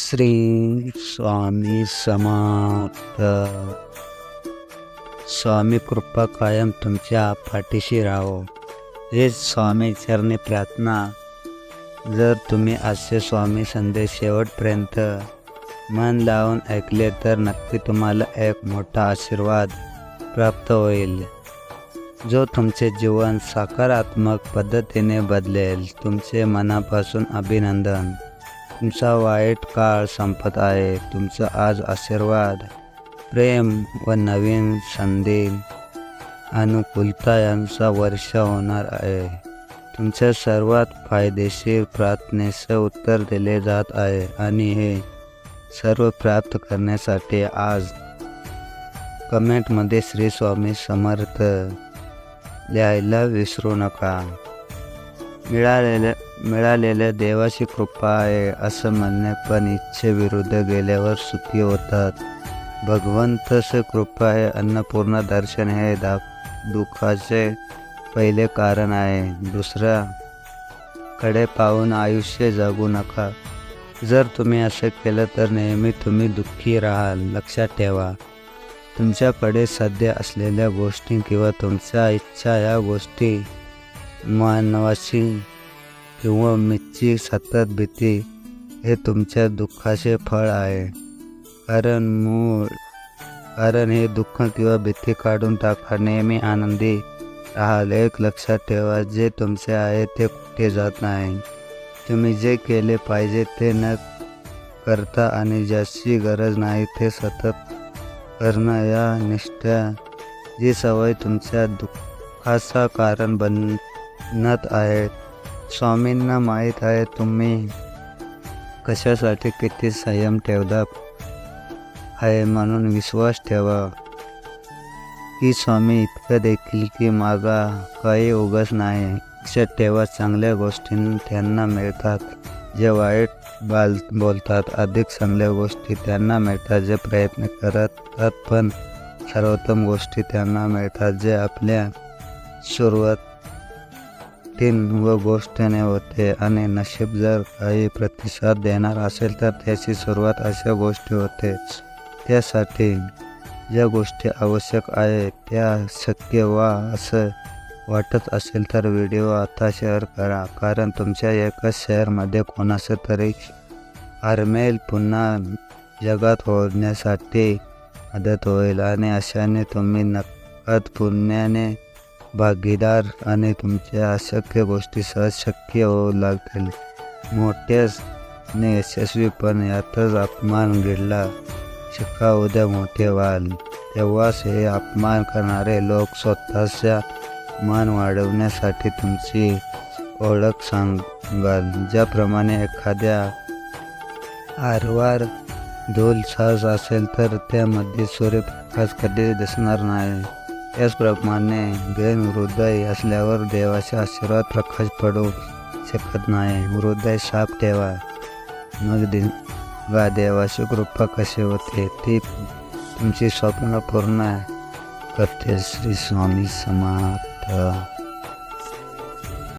श्री स्वामी समर्थ। स्वामी कृपा कायम तुमच्या पाठीशी राहो. हे स्वामी चरणी प्रार्थना. जर तुम्ही आजचे स्वामी संदेश शेवटपर्यंत मन लावून ऐकले तर नक्की तुम्हाला एक मोठा आशीर्वाद प्राप्त होईल. जो तुमचे जीवन सकारात्मक पद्धतीने बदलेल तुमचे मनापासून अभिनंदन. तुमचा वाईट काळ संपत आहे. तुमचा आज आशीर्वाद प्रेम व नवीन संधी अनुकूलता यांचा वर्ष होणार आहे. तुमच्या सर्वात फायदेशीर प्रार्थनेचं उत्तर दिले जात आहे आणि हे सर्व प्राप्त करण्यासाठी आज कमेंटमध्ये श्री स्वामी समर्थ लिहायला विसरू नका. मिळालेल्या मिळालेल्या देवाची कृपा आहे असं म्हणणे पण इच्छेविरुद्ध गेल्यावर सुखी होतात. भगवंतच कृपा आहे अन्नपूर्ण दर्शन हे दा दुःखाचे पहिले कारण आहे. दुसऱ्या कडे पाहून आयुष्य जगू नका. जर तुम्ही असं केलं तर नेहमी तुम्ही दुःखी राहाल. लक्षात ठेवा तुमच्याकडे सध्या असलेल्या गोष्टी किंवा तुमच्या इच्छा या गोष्टी मानवाशी किंवा मिची सतत भीती हे तुमच्या दुःखाचे फळ आहे. कारण मूळ कारण हे दुःख किंवा भीती काढून टाका नेहमी आनंदी राहाल. एक लक्षात ठेवा जे तुमचे आहे ते कुठे जात नाही. तुम्ही जे केले पाहिजे ते न करता आणि ज्याची गरज नाही ते सतत करणं या निष्ठा जी सवय तुमच्या दुःखाचा कारण बनत आहे स्वामींना माहीत आहे तुम्ही कशासाठी किती संयम ठेवला आहे म्हणून विश्वास ठेवा. की स्वामी इतकं देखील की माझा काही उगस नाही. लक्षात ठेवा चांगल्या गोष्टी त्यांना मिळतात. जे वाईट बाल बोलतात अधिक चांगल्या गोष्टी त्यांना मिळतात. जे प्रयत्न करतात पण सर्वोत्तम गोष्टी त्यांना मिळतात. जे आपल्या सुरुवात तीन व गोष्टीने होते आणि नशीब जर काही प्रतिसाद देणार असेल तर त्याची सुरुवात अशा गोष्टी होते त्यासाठी ज्या गोष्टी आवश्यक आहे त्या शक्य वा असं वाटत असेल तर व्हिडिओ आता शेअर करा. कारण तुमच्या एकाच शेअरमध्ये कोणाचं तरी आरमेल पुन्हा जगात होण्यासाठी मदत होईल आणि अशाने तुम्ही नक्कत पुण्याने भागीदार आणि तुमच्या अशक्य गोष्टी सहज शक्य होऊ लागतील. मोठ्याच आणि यशस्वीपण यातच अपमान घडला. शिका उद्या मोठे व्हाल. तेव्हाच हे अपमान करणारे लोक स्वतःच्या मान वाढवण्यासाठी तुमची ओळख सांगाल. ज्याप्रमाणे एखाद्या आरवार धूल साज असेल तर त्यामध्ये सूर्यप्रकाश कधी दिसणार नाही. त्याचप्रमाणे बेन हृदय असल्यावर देवाचा आशीर्वाद प्रकाश पडू शकत नाही. हृदय साफ ठेवा. मग दे देवाची कृपा कशी होते ती तुमची स्वप्न पूर्ण करते श्री स्वामी समर्थ.